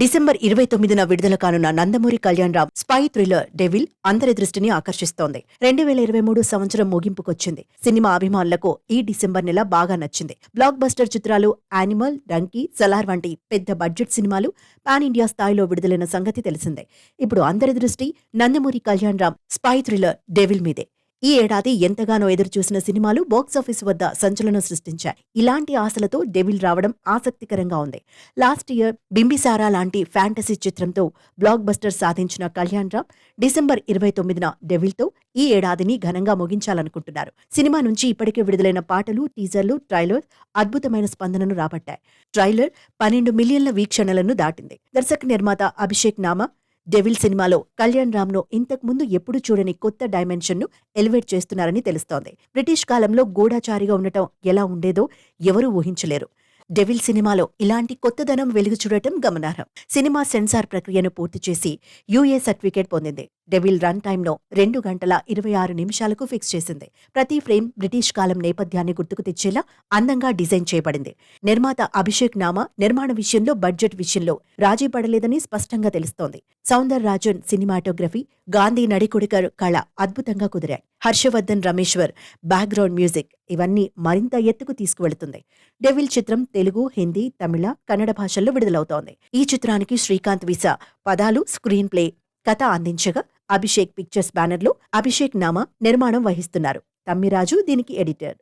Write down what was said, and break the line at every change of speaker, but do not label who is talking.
December ఇరవై తొమ్మిదిన విడుదల కానున్న Nandamuri Kalyan Ram spy thriller Devil అందరి దృష్టిని ఆకర్షిస్తోంది. రెండు వేల ఇరవై మూడు సంవత్సరం ముగింపుకొచ్చింది. సినిమా అభిమానులకు ఈ డిసెంబర్ నెల బాగా నచ్చింది. బ్లాక్ బస్టర్ చిత్రాలు యానిమల్ డంకీ సలార్ వంటి పెద్ద బడ్జెట్ సినిమాలు పాన్ ఇండియా స్థాయిలో విడుదలైన సంగతి తెలిసిందే. ఇప్పుడు అందరి దృష్టి Nandamuri Kalyan Ram spy thriller Devil మీదే. ఈ ఏడాది ఎంతగానో ఎదురుచూసిన సినిమాలు బాక్సాఫీస్ వద్ద సంచలనం సృష్టించాయి. ఇలాంటి ఆశలతో డెవిల్ రావడం ఆసక్తికరంగా ఉంది. లాస్ట్ ఇయర్ బింబిసారా లాంటి ఫ్యాంటసీ చిత్రంతో బ్లాక్ బస్టర్ సాధించిన కళ్యాణ్ రామ్ డిసెంబర్ ఇరవై తొమ్మిదిన డెవిల్తో ఈ ఏడాదిని ఘనంగా ముగించాలనుకుంటున్నారు. సినిమా నుంచి ఇప్పటికే విడుదలైన పాటలు టీజర్లు ట్రైలర్ అద్భుతమైన స్పందనను రాబట్టాయి. ట్రైలర్ పన్నెండు మిలియన్ల వీక్షణలను దాటింది. దర్శక నిర్మాత అభిషేక్ నామా డెవిల్ సినిమాలో కళ్యాణ్ రామ్ను ఇంతకు ముందు ఎప్పుడు చూడని కొత్త డైమెన్షన్ను ఎలివేట్ చేస్తున్నారని తెలుస్తోంది. బ్రిటిష్ కాలంలో గూఢాచారిగా ఉండటం ఎలా ఉండేదో ఎవరూ ఊహించలేరు. డెవిల్ సినిమాలో ఇలాంటి కొత్తదనం వెలుగు చూడటం గమనార్హం. సినిమా సెన్సార్ ప్రక్రియను పూర్తి చేసి యూఏ సర్టిఫికేట్ పొందింది. డెవిల్ రన్ టైంను రెండు గంటల ఇరవై ఆరు నిమిషాలకు ఫిక్స్ చేసింది. ప్రతి ఫ్రేమ్ బ్రిటిష్ కాలం నేపథ్యాన్ని గుర్తుకు తెచ్చేలా అందంగా డిజైన్ చేయబడింది. నిర్మాత అభిషేక్ నామా నిర్మాణ విషయంలో బడ్జెట్ విషయంలో రాజీ పడలేదని స్పష్టంగా తెలుస్తోంది. సౌందర్ రాజన్ సినిమాటోగ్రఫీ గాంధీ నడికొడికర్ కళ అద్భుతంగా కుదిరాయి. హర్షవర్ధన్ రమేశ్వర్ బ్యాక్గ్రౌండ్ మ్యూజిక్ ఇవన్నీ మరింత ఎత్తుకు తీసుకువెళుతుంది. డెవిల్ చిత్రం తెలుగు హిందీ తమిళ కన్నడ భాషల్లో విడుదలవుతోంది. ఈ చిత్రానికి శ్రీకాంత్ విసా పదాలు స్క్రీన్ ప్లే కథ అందించగా అభిషేక్ పిక్చర్స్ బ్యానర్లో అభిషేక్ నామా నిర్మాణం వహిస్తున్నారు. తమ్మిరాజు దీనికి ఎడిటర్.